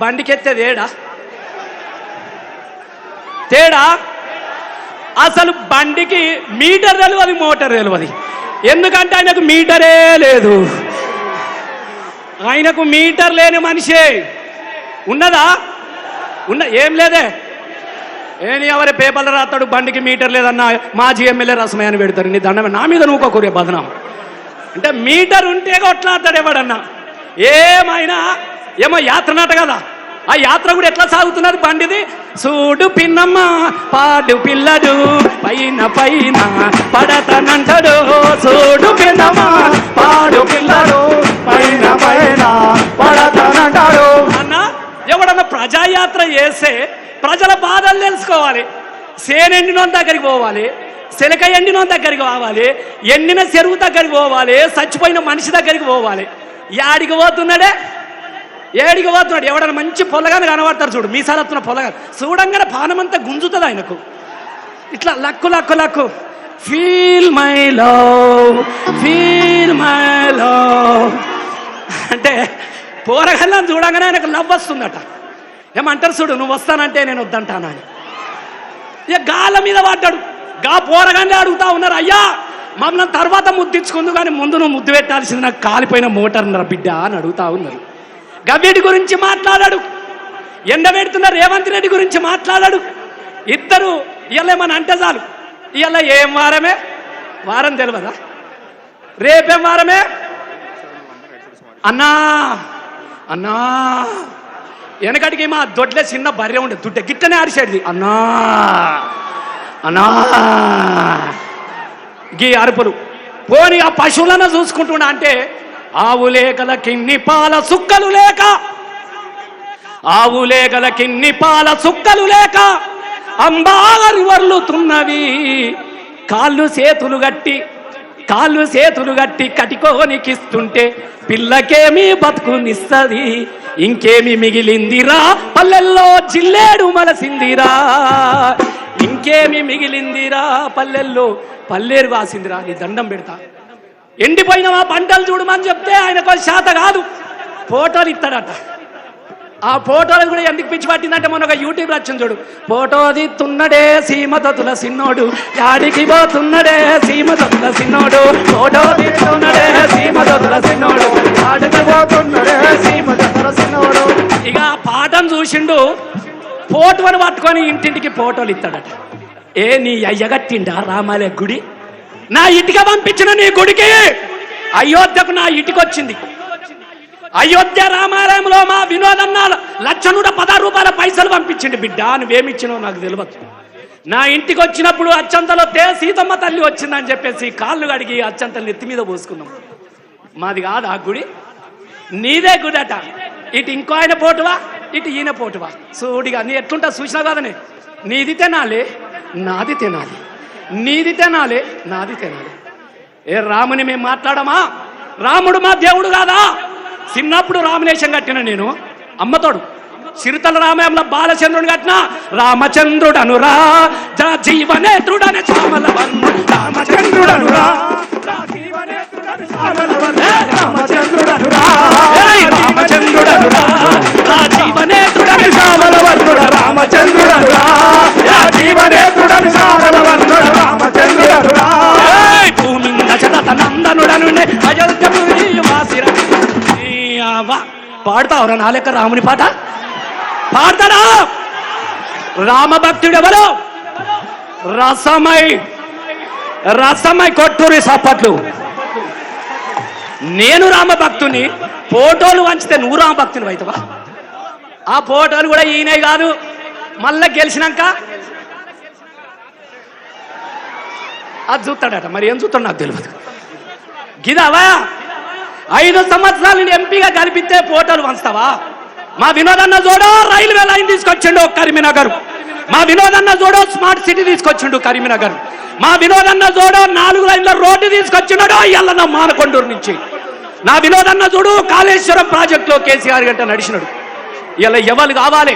బండికెత్తే తేడా? తేడా? అసలు బండికి మీటర్ తెలియదు మోటార్ తెలియదు ఎందుకంటే ఆయనకు మీటరే లేదు. ఆయనకు మీటర్ లేని మనిషే. ఉన్నదా? ఉన్న ఏం లేదే? ఏని ఎవరి పేపర్లు రాస్తాడు బండికి మీటర్ లేదన్న మాజీ ఎమ్మెల్యే రసమయాన్ని పెడతారు నీ దండమే. నా మీద నువ్వు కూరే బదనాం. అంటే మీటర్ ఉంటే కొట్లాడతాడు ఎవడన్నా. ఏమైనా ఏమో యాత్రనాట కదా. ఆ యాత్ర కూడా ఎట్లా సాగుతున్నది బండిది సూడు పిన్నమ్మ పాడు పిల్లడు పైన పైన పడతనంటడు. సూడు పిన్నమ్మ పాడు పిల్లడు పైన పైన పడతనంటాడు. అన్న ఎవడన్నా ప్రజాయాత్ర చేస్తే ప్రజల బాధలు తెలుసుకోవాలి. సేనెండినోని దగ్గరికి పోవాలి శిలక ఎండిన దగ్గరికి పోవాలి ఎండిన చెరువు దగ్గరికి పోవాలి చచ్చిపోయిన మనిషి దగ్గరికి పోవాలి. యాడికి పోతున్నాడే? ఏడికి పోతున్నాడు. ఎవడన్నా మంచి పొలగాని కనబడతారు చూడు. మీసాలత్తున్న పొలగా చూడంగానే పానమంతా గుంజుతుంది ఆయనకు. ఇట్లా luck luck luck. Feel my love feel my love అంటే పోరగల్లని చూడంగానే ఆయనకు లవ్ వస్తుందట. ఏమంటారు చూడు నువ్వు వస్తానంటే నేను వద్దంటాను అని ఇక గాల మీద పడ్డాడు. గా పోరగానే అడుగుతా ఉన్నారు అయ్యా మమ్మల్ని తర్వాత ముద్దించుకుందు కానీ ముందు నువ్వు ముద్దు పెట్టాల్సింది నాకు కాలిపోయిన మోటార్ ఉన్నారు బిడ్డ అని అడుగుతా ఉన్నారు. గవ్వీడి గురించి మాట్లాడాడు. ఎండబెడుతున్న రేవంత్ రెడ్డి గురించి మాట్లాడాడు. ఇద్దరు ఇలా ఏమని అంటే చాలు. ఇలా ఏం వారమే? వారం తెలియదా రేపేం వారమే? అన్నా అన్నా వెనకటికి మా దొడ్లే చిన్న బర్రె ఉండే దుడ్డ గిట్టనే అరిసేది అన్నా అన్నా గీ అరుపులు. పోని ఆ పశువులను చూసుకుంటున్నా అంటే ఆవు లేకల కిన్ని పాల సుక్కలు లేక. ఆవు లేకల కిన్ని పాల సుక్కలు లేక. అంబారు వర్లుతున్నవి కాళ్ళు చేతులు గట్టి కాళ్ళు చేతులు గట్టి కటికోనికిస్తుంటే పిల్లకేమి బతుకునిస్తుంది ఇంకేమి మిగిలిందిరా? పల్లెల్లో జిల్లేడు మలసిందిరా. ఇంకేమి మిగిలిందిరా? పల్లెల్లో పల్లేరు వాసిందిరా. నీ దండం పెడతా. ఎండిపోయిన మా పంటలు చూడమని చెప్తే ఆయనకు శాత కాదు. ఫోటోలు ఇస్తాడట. ఆ ఫోటోలు కూడా ఎందుకు పిచ్చి పట్టిందంటే మొన్న ఒక యూట్యూబ్ వచ్చింది చూడు. ఫోటో దిత్తున్నడే సీమతతుల సిన్నోడు యాడికి పోతున్నడే సీమతతుల సిన్నోడు ఫోటో దిత్తున్నడే సీమతతుల సిన్నోడు యాడికి పోతున్నడే సీమ సిన్నోడు ఇక ఆ చూసిండు. ఫోటోని పట్టుకొని ఇంటింటికి ఫోటోలు ఇస్తాడట. ఏ నీ అయ్యగట్టిండా రామాలయ గుడి? నా ఇటుక పంపించిన నీ గుడికి. అయోధ్యకు నా ఇటుకొచ్చింది. అయోధ్య రామాలయంలో మా వినోదన్న లక్ష నూట పదహారు రూపాయల పైసలు పంపించిండు బిడ్డ నువ్వేమిచ్చినావు నాకు తెలియదు నా ఇంటికి వచ్చినప్పుడు అచ్చంతలో తే సీతమ్మ తల్లి వచ్చిందని చెప్పేసి కాళ్ళు కడిగి అచ్చంతలు నెత్తి మీద పోసుకున్నాం. మాది కాదు ఆ గుడి. నీదే గుడట. ఇటు ఇంకో ఆయన పోటువా? ఇటు ఈయన పోటువా? సూడిగా నీ ఎట్లుంటా చూసినా కదనే? నీది తినాలి నాది తినాలి. నీది తినాలి నాది తినాలి. ఏ రాముని మేము మాట్లాడమా? రాముడు మా దేవుడు కాదా? చిన్నప్పుడు రామలేశం కట్టిన నేను అమ్మతోడు. సిరితల రామాయంలో బాలచంద్రుడు కట్టిన రామచంద్రుడను రా జీవనే జీవనేత్రుడని పాడతావురా నా లెక్క రాముని పాట? పాడతాడా రామభక్తుడు ఎవరు? రసమై. రసమై కొట్టూరి సప్పట్లు నేను రామభక్తుని ఫోటోలు వంచితే నువ్వు రామభక్తుని అవుతావా ఆ ఫోటోలు కూడా ఈయన కాదు. మళ్ళా గెలిచినాక అది చూస్తాడట. మరి ఏం చూస్తాడు నాకు తెలియదు గిదావా ఐదు సంవత్సరాలు నేను ఎంపీగా కనిపిస్తే ఫోటోలు వంచుతావా మా వినోదన్న చూడో రైల్వే లైన్ తీసుకొచ్చిండు కరీంనగర్. మా వినోదన్న చూడో స్మార్ట్ సిటీ తీసుకొచ్చిండు కరీంనగర్. మా వినోదన్న చూడో నాలుగు లైన్ల రోడ్డు తీసుకొచ్చినాడు అయ్యల్ల మానకొండూరు నుంచి. నా వినోదన్న చూడు కాళేశ్వరం ప్రాజెక్టులో కేసీఆర్ గంట నడిచినాడు. ఇలా ఎవరు కావాలి?